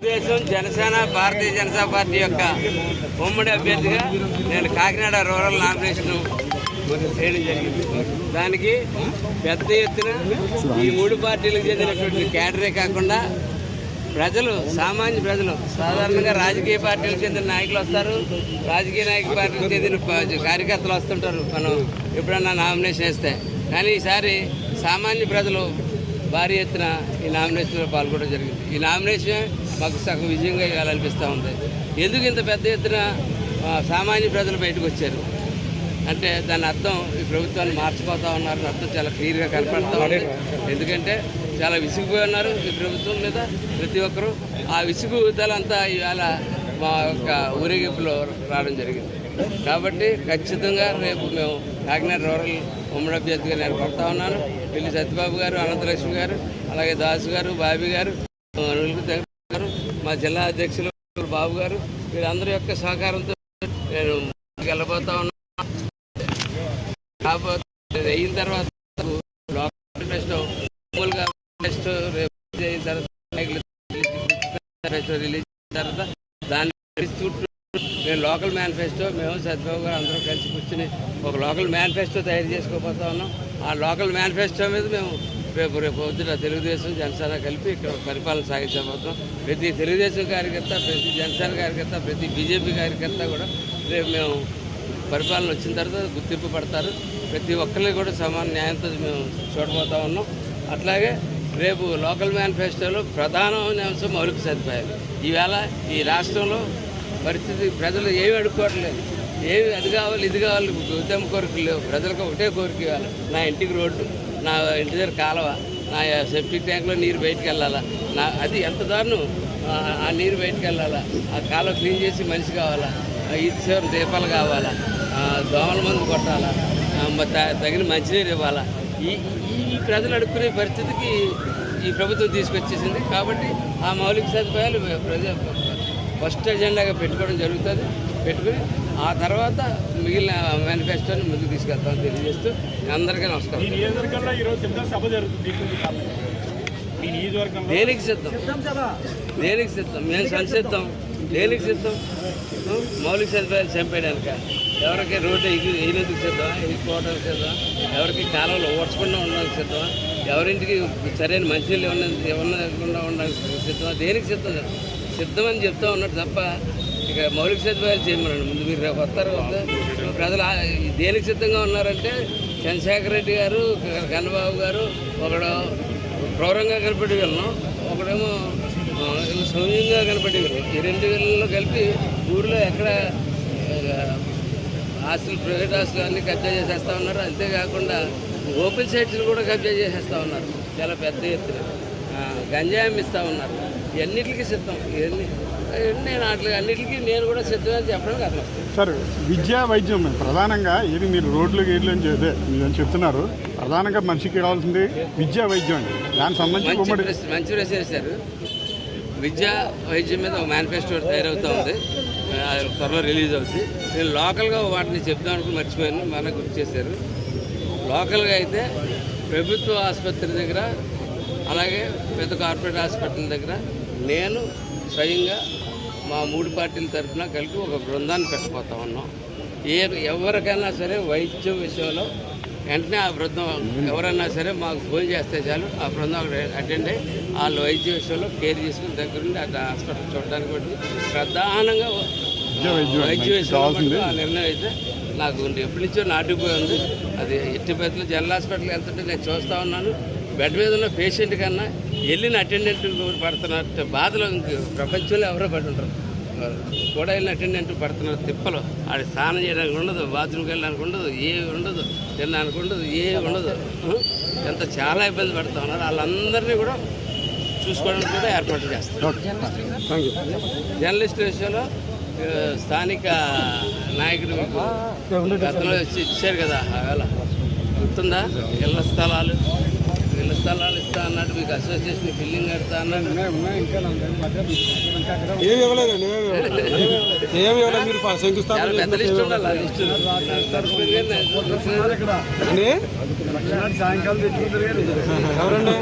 Telugu Desam Janasena Bharatiya Janata Party యొక్క ఉమ్మడి అభ్యర్థిగా నేను కాకినాడ రూరల్ నామినేషన్ చేయడం జరిగింది. దానికి పెద్ద ఎత్తున ఈ మూడు పార్టీలకు చెందినటువంటి క్యాడరే కాకుండా ప్రజలు సామాన్య ప్రజలు సాధారణంగా రాజకీయ పార్టీలకు చెందిన నాయకులు వస్తారు. రాజకీయ నాయక పార్టీలకు చెందిన కార్యకర్తలు వస్తుంటారు. మనం ఎప్పుడన్నా నామినేషన్ వేస్తే. కానీ ఈసారి సామాన్య ప్రజలు భారీ ఎత్తున ఈ నామినేషన్లో పాల్గొనడం జరిగింది. ఈ నామినేషన్ మాకు సగం విజయంగా ఇవ్వాలనిపిస్తూ ఉంది. ఎందుకు ఇంత పెద్ద ఎత్తున సామాన్య ప్రజలు బయటకు వచ్చారు? అంటే దాని అర్థం ఈ ప్రభుత్వాన్ని మార్చిపోతా ఉన్నారు. అర్థం చాలా క్లియర్గా కనపడతా ఉంది. ఎందుకంటే చాలా విసిగిపోయి ఉన్నారు ఈ ప్రభుత్వం మీద ప్రతి ఒక్కరూ. ఆ విసుగుదలంతా ఇవాళ మా యొక్క ఊరేగింపులో రావడం జరిగింది. కాబట్టి ఖచ్చితంగా రేపు మేము కాకినాడ రూరల్ ఉమ్మడి అభ్యర్థిగా నేను కొడతా ఉన్నాను. పెళ్ళి సత్యబాబు గారు అనంతలక్ష్మి గారు అలాగే దాసు గారు బాబీ గారు గారు మా జిల్లా అధ్యక్షులు బాబు గారు వీరందరి యొక్క సహకారంతో నేను వెళ్ళబోతా ఉన్నా. కాకపోతే అయిన తర్వాత లోకల్ టెస్ట్ మామూలుగా రేపు అయిన తర్వాత రిలీజ్ అయిన తర్వాత దాన్ని చుట్టూ మేము లోకల్ మేనిఫెస్టో మేము సత్యబాబు గారు అందరం కలిసి కూర్చుని ఒక లోకల్ మేనిఫెస్టో తయారు చేసుకోబోతా ఉన్నాం. ఆ లోకల్ మేనిఫెస్టో మీద మేము రేపు రేపు పొద్దున తెలుగుదేశం జనసేన కలిపి ఇక్కడ పరిపాలన సాగించబోతున్నాం. ప్రతి తెలుగుదేశం కార్యకర్త ప్రతి జనసేన కార్యకర్త ప్రతి బీజేపీ కార్యకర్త కూడా రేపు మేము పరిపాలన వచ్చిన తర్వాత గుర్తింపు పడతారు. ప్రతి ఒక్కరిని కూడా సమాన న్యాయంతో మేము చూడబోతా ఉన్నాం. అట్లాగే రేపు లోకల్ మేనిఫెస్టోలో ప్రధానమైన అంశం మౌలిక సదుపాయాలు. ఈవేళ ఈ రాష్ట్రంలో పరిస్థితి ప్రజలు ఏమి అడుక్కోవట్లేదు. ఏమి అది కావాలి ఇది కావాలి ఉద్యమ కోరికలు లేవు. ప్రజలకు ఒకటే కోరిక ఇవ్వాలి. నా ఇంటికి రోడ్డు నా ఇంటి దగ్గర కాలువ నా సెప్టిక్ ట్యాంక్లో నీరు బయటికి వెళ్ళాలా? నా అది ఎంత దారుణం? ఆ నీరు బయటికి వెళ్ళాలా? ఆ కాలువ క్లీన్ చేసి మనిషి కావాలా? ఆ ఇది దీపాలు కావాలా? దోమల మందు కొట్టాలా? త- తగిన మంచినీరు ఇవ్వాలా? ఈ ఈ ఈ ప్రజలు అడుక్కునే పరిస్థితికి ఈ ప్రభుత్వం తీసుకొచ్చేసింది. కాబట్టి ఆ మౌలిక సదుపాయాలు ప్రజ ఫస్ట్ ఎజెండాగా పెట్టుకోవడం జరుగుతుంది. పెట్టుకుని ఆ తర్వాత మిగిలిన మేనిఫెస్టోని ముందుకు తీసుకెళ్తామని తెలియజేస్తూ అందరికీ నమస్కారం. దేనికి సిద్ధం? దేనికి సిద్ధం? మేము సంసిద్ధం. దేనికి సిద్ధం? మౌలిక సదుపాయాలు చంపేయడానిక? ఎవరికి రోడ్డు ఎగి వేయనందుకు సిద్ధమా? ఎగిపోవడానికి సిద్ధమా? ఎవరికి కాలంలో ఓడ్చకుండా ఉండడానికి సిద్ధమా? ఎవరింటికి సరైన మంచినీళ్ళు ఇవ్వకుండా ఉండడానికి సిద్ధమా? దేనికి సిద్ధం సిద్ధం అని చెప్తా ఉన్నట్టు తప్ప ఇక మౌలిక సదుపాయాలు చేయమనండి. ముందు మీరు రేపు వస్తారు? ప్రజలు దేనికి సిద్ధంగా ఉన్నారంటే చంద్రశేఖర్ రెడ్డి గారు కన్నబాబు గారు ఒకడు క్రూరంగా కనపడి వెళ్ళను. ఒకడేమో సౌమ్యంగా కనపడి ఈ రెండు వీళ్ళలో కలిపి ఊరిలో ఎక్కడ ఆస్తులు ప్రైవేట్ ఆస్తులు అన్నీ కబ్జా చేసేస్తా ఉన్నారు. అంతేకాకుండా ఓపెన్ సైట్స్ కూడా కబ్జా చేసేస్తా ఉన్నారు. చాలా పెద్ద ఎత్తున. గంజాయి అమ్మిస్తూ ఉన్నారు. ఇవన్నిటికీ సిద్ధం? ఇవన్నీ ఇవన్నీ నేను అట్లా అన్నిటికీ నేను కూడా సిద్ధమని చెప్పడానికి అర్థం సార్ విద్యా వైద్యం ప్రధానంగా ఇది మీరు రోడ్లు గేట్లు అని చెప్తే మీరు చెప్తున్నారు. ప్రధానంగా మనిషికి కావాల్సింది విద్యా వైద్యం అండి. దానికి సంబంధించి మంచి ఉమ్మడి ప్రశ్న మంచి ప్రశ్న వేశారు. విద్యా వైద్యం మీద ఒక మేనిఫెస్టో తయారవుతూ ఉంది. త్వరలో రిలీజ్ అవుతుంది నేను లోకల్గా వాటిని అనుకుని మర్చిపోయాను. మన గుర్తు చేశారు. లోకల్గా అయితే ప్రభుత్వ ఆసుపత్రి దగ్గర అలాగే పెద్ద కార్పొరేట్ హాస్పిటల్ దగ్గర నేను స్వయంగా మా మూడు పార్టీల తరఫున కలిపి ఒక బృందాన్ని పెట్టబోతా ఉన్నాం. ఏ ఎవరికైనా సరే వైద్యం విషయంలో వెంటనే ఆ బృందం ఎవరైనా సరే మాకు ఫోన్ చేస్తే చాలు ఆ బృందం అటెండ్ అయ్యి వాళ్ళు వైద్య విషయంలో కేర్ చేసుకుని దగ్గరుండి అట్లా హాస్పిటల్ చూడడానికి పడుతుంది ప్రధానంగా విద్యా విషయంలో ఆ నిర్ణయం అయితే నాకు. ఎప్పటి నుంచో నాటుకుపోయి ఉంది. అది ఎట్టి పరిస్థితుల్లో జనరల్ హాస్పిటల్కి వెళ్తుంటే నేను చూస్తూ ఉన్నాను. బెడ్ మీద ఉన్న పేషెంట్ కన్నా వెళ్ళిన అటెండెంట్ పడుతున్నట్టు బాధలో ఇంక ప్రపంచంలో ఎవరో పడి ఉంటారు. కూడా వెళ్ళిన అటెండెంట్ పడుతున్నారు తిప్పలు. ఆడ స్నానం చేయడానికి ఉండదు బాత్రూమ్కి వెళ్ళడానికి ఉండదు ఏ ఉండదు తినడానికి ఉండదు ఏ ఉండదు? ఎంత చాలా ఇబ్బంది పడుతూ ఉన్నారు. వాళ్ళందరినీ కూడా చూసుకోవడానికి కూడా ఏర్పాటు చేస్తారు. జర్నలిస్ట్ విషయంలో స్థానిక నాయకుడు గతంలో వచ్చి ఇచ్చారు కదా ఆవేళ గుర్తుందా? ఇళ్ళ స్థలాలు? ఇళ్ళ స్థలాలు ఇస్తా అన్నాడు మీకు అసోసియేషన్ బిల్డింగ్ కడతా అన్నాడు. ఏమి ఇవ్వలేదండి ఏమి ఇవ్వలేదు. మీరు శంకుస్థాపన అండి? ఎవరండి?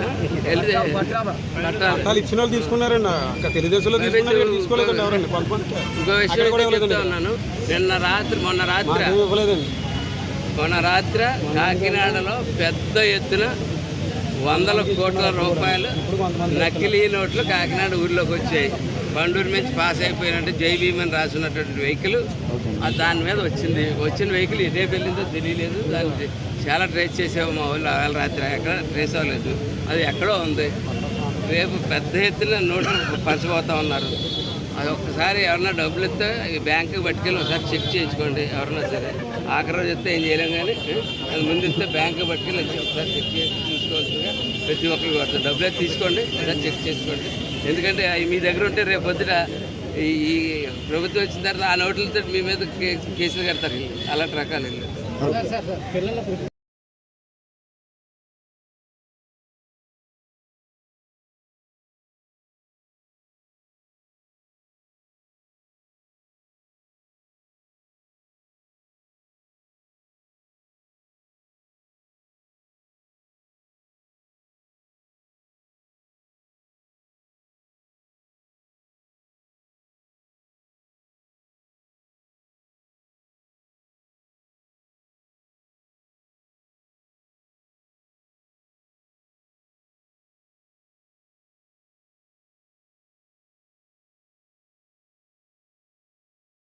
ఇచ్చిన వాళ్ళు తీసుకున్నారండి. అక్కడ తెలుగుదేశంలో తీసుకోలేదండి ఎవరండి? నిన్న రాత్రి మొన్న రాత్రి ఇవ్వలేదండి. మొన్న రాత్రి కాకినాడలో పెద్ద ఎత్తున వందల కోట్ల రూపాయలు నకిలీ నోట్లు కాకినాడ ఊర్లోకి వచ్చాయి. బండూరు నుంచి పాస్ అయిపోయినట్టు జైబీమని రాసినటువంటి వెహికల్ దాని మీద వచ్చింది. వచ్చిన వెహికల్ ఇదే వెళ్ళిందో తెలియలేదు. దాన్ని చాలా ట్రేస్ చేసాము మా వాళ్ళు ఆవేళ రాత్రి. ఎక్కడ ట్రేస్ అవ్వలేదు. అది ఎక్కడో ఉంది. రేపు పెద్ద ఎత్తున నోట్లు పంచబోతా ఉన్నారు. అది ఒక్కసారి ఎవరన్నా డబ్బులు ఇస్తే ఈ బ్యాంకుకి పట్టుకెళ్ళి ఒకసారి చెక్ చేయించుకోండి. ఎవరన్నా సరే. ఆఖరి రోజు ఇస్తే ఏం చేయలేం కానీ అది ముందు ఇస్తే బ్యాంకు పట్టుకెళ్ళి వచ్చి ఒకసారి చెక్ చేయించుకోండి. చూసుకోవాల్సిందిగా ప్రతి ఒక్కరికి పడుతుంది డబ్బులు తీసుకోండి లేదా చెక్ చేసుకోండి. ఎందుకంటే అవి మీ దగ్గర ఉంటే రేపు పొద్దున ఈ ప్రభుత్వం వచ్చిన తర్వాత ఆ నోట్లతో మీ మీద కేసులు కడతారు. అలాంటి రకాలు